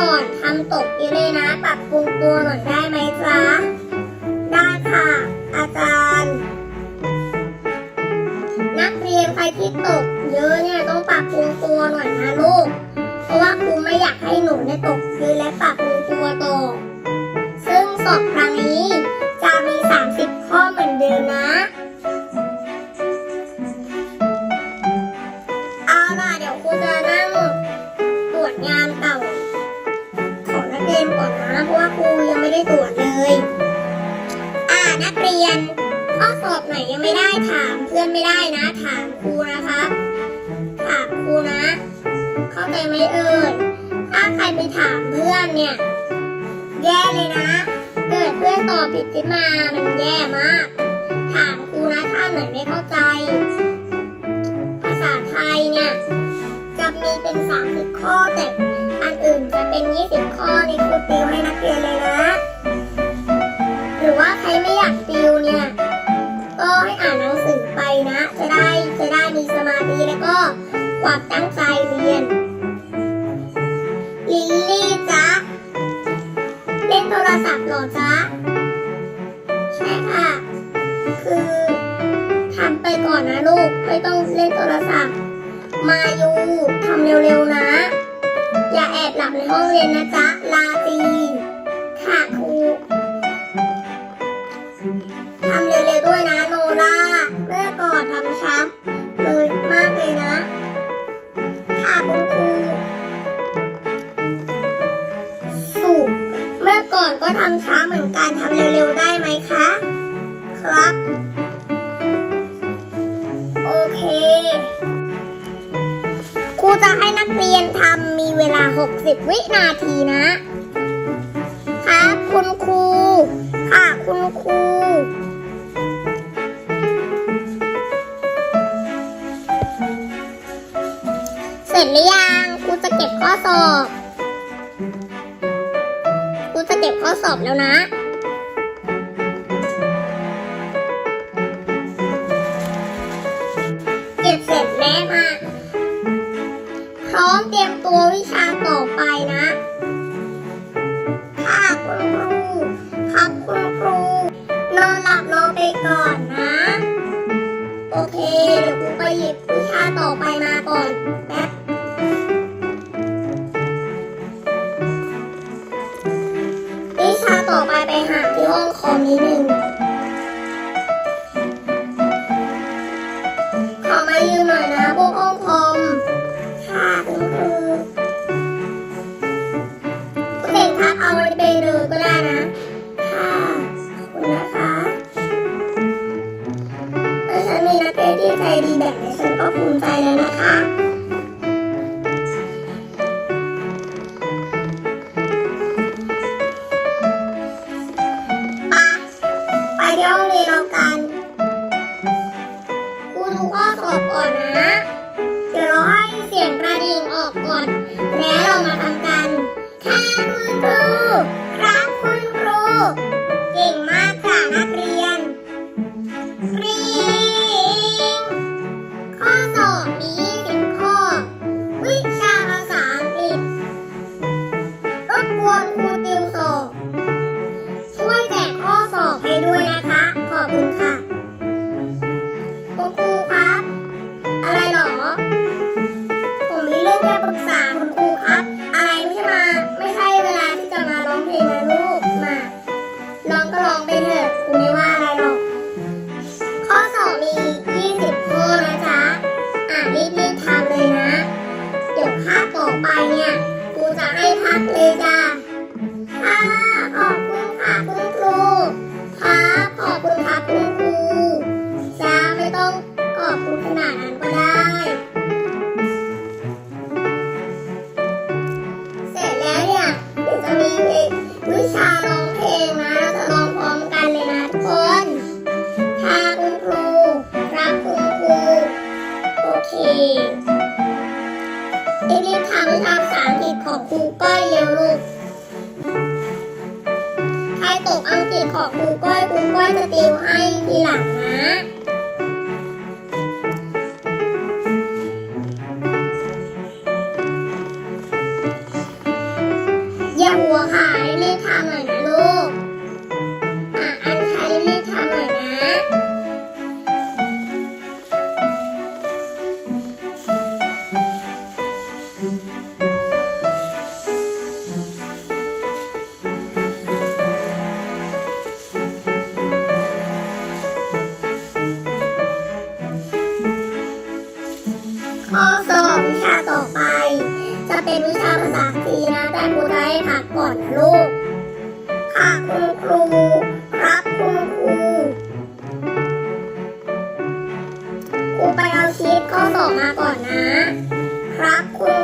ก่อนทำตกเยอะเลยนะ ปรับปรุงตัวหน่อยได้ไหมจ๊ะ ได้ค่ะ อาจารย์ นักเรียนใครที่ตกเยอะเนี่ยต้องปรับปรุงตัวหน่อยนะลูก เพราะว่าครูไม่อยากให้หนูเนี่ยตกเยอะและปรับปรุงตัว ของนักเรียนก่อนนะ เพราะว่าครูยังไม่ได้ตรวจเลย อ่านักเรียนข้อสอบไหนยังไม่ได้ถามเพื่อนไม่ได้นะ ถามครูนะคะถามครูนะ เข้าใจไหมเอ่ยถ้าใครไปถามเพื่อนเนี่ย แย่เลยนะ เกิดเพื่อนตอบผิดขึ้นมามันแย่มาก ถามครูนะถ้าไหนไม่เข้าใจ ภาษาไทยเนี่ยจะมีเป็น30ข้อแต่อันอื่นจะเป็น20ข้อ โทรศัพท์หรอจ๊ะ ใช่ค่ะ คือทำไปก่อนนะลูก ไม่ต้องเล่นโทรศัพท์ มายูทำเร็วๆนะ อย่าแอบหลับในห้องเรียนนะจ๊ะ ลาตีค่ะครูทำเร็วๆด้วยนะโนราเมื่อก่อนทำช้ำเลยมากเลยนะ ค่ะคุณครู อก่อนก็ทำช้าเหมือนกันทำเร็วๆได้ไหมคะ ครับ โอเค ครูจะให้นักเรียนทำมีเวลา 60 วินาทีนะ ครับคุณครู ค่ะคุณครูเสร็จหรือยังครูจะเก็บข้อสอบ สอบแล้วนะ องคอมนิดนึงขอมายืมหน่อยนะพวกองคมค่ะคุณครูคุณเด็กครับเอาไปเลยก็ได้นะ ค่ะขอบคุณนะคะถ้าฉันมีนักเรียนที่ใจดีแบบนี้ฉันก็ภูมิใจแล้วนะคะ กูก้อยเร็วลูกใครตกอังกฤษขอครูก้อยครูก้อยจะติวให้ทีหลังนะากก่อนนะลูก ค่ะคุณครู ครับคุณครู ครูไปเอาชีตข้อสอบมาก่อนนะ ครับคุณ